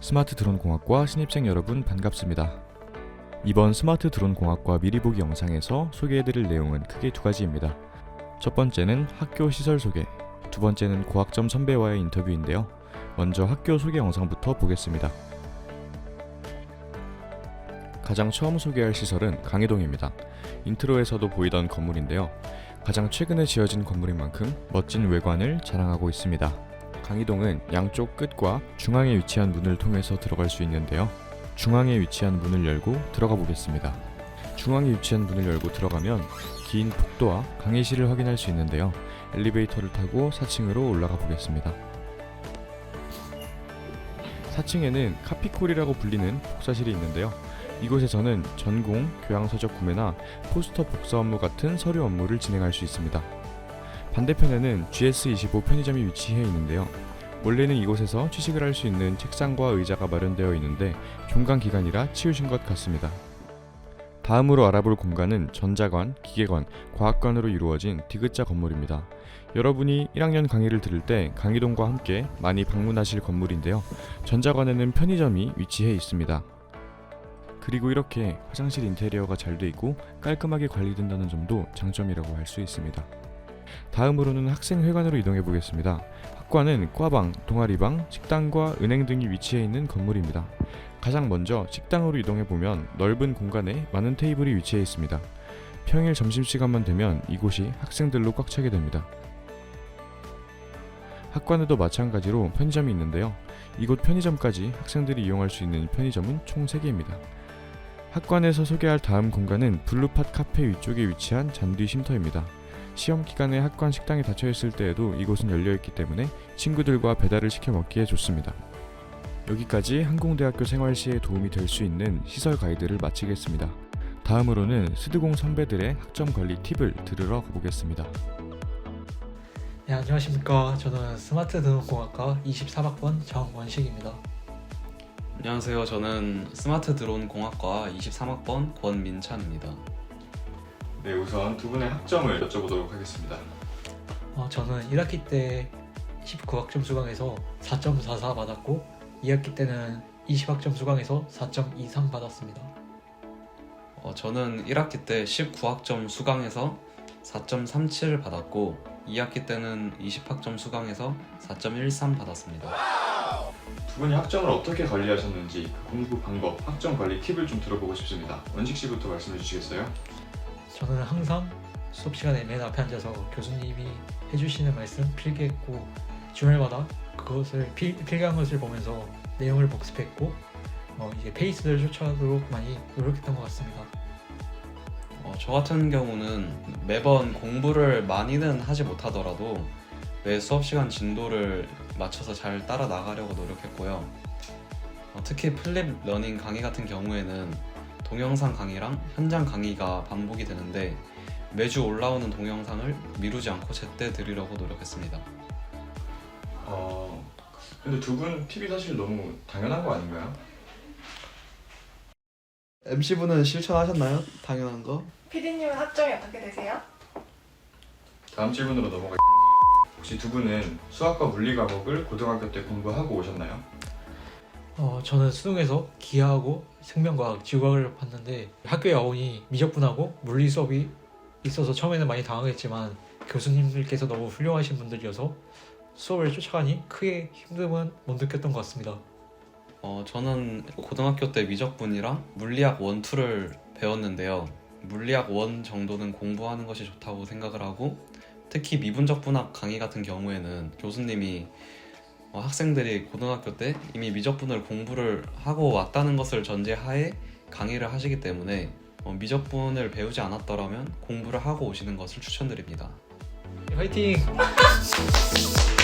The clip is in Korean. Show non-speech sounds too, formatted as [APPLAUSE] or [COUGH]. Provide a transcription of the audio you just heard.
스마트 드론 공학과 신입생 여러분 반갑습니다. 이번 스마트 드론 공학과 미리 보기 영상에서 소개해드릴 내용은 크게 두 가지입니다. 첫 번째는 학교 시설 소개, 두 번째는 고학점 선배와의 인터뷰인데요. 먼저 학교 소개 영상부터 보겠습니다. 가장 처음 소개할 시설은 강의동입니다. 인트로에서도 보이던 건물인데요. 가장 최근에 지어진 건물인 만큼 멋진 외관을 자랑하고 있습니다. 강의동은 양쪽 끝과 중앙에 위치한 문을 통해서 들어갈 수 있는데요. 중앙에 위치한 문을 열고 들어가 보겠습니다. 중앙에 위치한 문을 열고 들어가면 긴 복도와 강의실을 확인할 수 있는데요. 엘리베이터를 타고 4층으로 올라가 보겠습니다. 4층에는 카피콜이라고 불리는 복사실이 있는데요. 이곳에서는 전공, 교양 서적 구매나 포스터 복사 업무 같은 서류 업무를 진행할 수 있습니다. 반대편에는 GS25 편의점이 위치해 있는데요. 원래는 이곳에서 취식을 할 수 있는 책상과 의자가 마련되어 있는데 종강 기간이라 치우신 것 같습니다. 다음으로 알아볼 공간은 전자관, 기계관, 과학관으로 이루어진 디귿자 건물입니다. 여러분이 1학년 강의를 들을 때 강의동과 함께 많이 방문하실 건물인데요. 전자관에는 편의점이 위치해 있습니다. 그리고 이렇게 화장실 인테리어가 잘 돼 있고 깔끔하게 관리된다는 점도 장점이라고 할 수 있습니다. 다음으로는 학생회관으로 이동해 보겠습니다. 학과는 과방, 동아리방, 식당과 은행 등이 위치해 있는 건물입니다. 가장 먼저 식당으로 이동해 보면 넓은 공간에 많은 테이블이 위치해 있습니다. 평일 점심시간만 되면 이곳이 학생들로 꽉 차게 됩니다. 학관에도 마찬가지로 편의점이 있는데요. 이곳 편의점까지 학생들이 이용할 수 있는 편의점은 총 3개입니다. 학관에서 소개할 다음 공간은 블루팟 카페 위쪽에 위치한 잔디 쉼터입니다. 시험 기간에 학관 식당이 닫혀 있을 때에도 이곳은 열려 있기 때문에 친구들과 배달을 시켜 먹기에 좋습니다. 여기까지 항공대학교 생활 시에 도움이 될 수 있는 시설 가이드를 마치겠습니다. 다음으로는 스드공 선배들의 학점 관리 팁을 들으러 가보겠습니다. 네, 안녕하십니까. 저는 스마트 드론공학과 24학번 정원식입니다. 안녕하세요. 저는 스마트 드론 공학과 23학번 권민찬입니다. 네, 우선 두 분의 학점을 여쭤보도록 하겠습니다. 어, 저는 1학기 때 19학점 수강해서 4.44 받았고 2학기 때는 20학점 수강해서 4.23 받았습니다. 어, 저는 1학기 때 19학점 수강해서 4.37 받았고 2학기 때는 20학점 수강해서 4.13 받았습니다. 두 분이 학점을 어떻게 관리하셨는지 그 공부 방법, 학점 관리 팁을 좀 들어보고 싶습니다. 원식 씨부터 말씀해 주시겠어요? 저는 항상 수업 시간에 맨 앞에 앉아서 교수님이 해주시는 말씀 필기했고 주말마다 그것을 필, 필기한 것을 보면서 내용을 복습했고 어, 이제 페이스를 쫓아가도록 많이 노력했던 것 같습니다. 어, 저 같은 경우는 매번 공부를 많이는 하지 못하더라도 매 수업 시간 진도를 맞춰서 잘 따라 나가려고 노력했고요. 어, 특히 플립 러닝 강의 같은 경우에는 동영상 강의랑 현장 강의가 반복이 되는데 매주 올라오는 동영상을 미루지 않고 제때 드리려고 노력했습니다. 어, 근데 두분 팁이 사실 너무 당연한 거 아닌가요? MC분은 실천하셨나요? 당연한 거? 피디님은 학점이 어떻게 되세요? 다음 질문으로 넘어가. 혹시 두 분은 수학과 물리 과목을 고등학교 때 공부하고 오셨나요? 어, 저는 수능에서 기하하고 생명과학, 지구과학을 봤는데 학교에 와보니 미적분하고 물리 수업이 있어서 처음에는 많이 당황했지만 교수님들께서 너무 훌륭하신 분들이어서 수업을 쫓아가니 크게 힘듦은 못 느꼈던 것 같습니다. 어, 저는 고등학교 때 미적분이랑 물리학 1, 2를 배웠는데요. 물리학 1 정도는 공부하는 것이 좋다고 생각을 하고 특히 미분적 분학 강의 같은 경우에는 교수님이 어, 학생들이 고등학교 때 이미 미적분을 공부를 하고 왔다는 것을 전제하에 강의를 하시기 때문에 어, 미적분을 배우지 않았더라면 공부를 하고 오시는 것을 추천드립니다. 화이팅! [LAUGHS]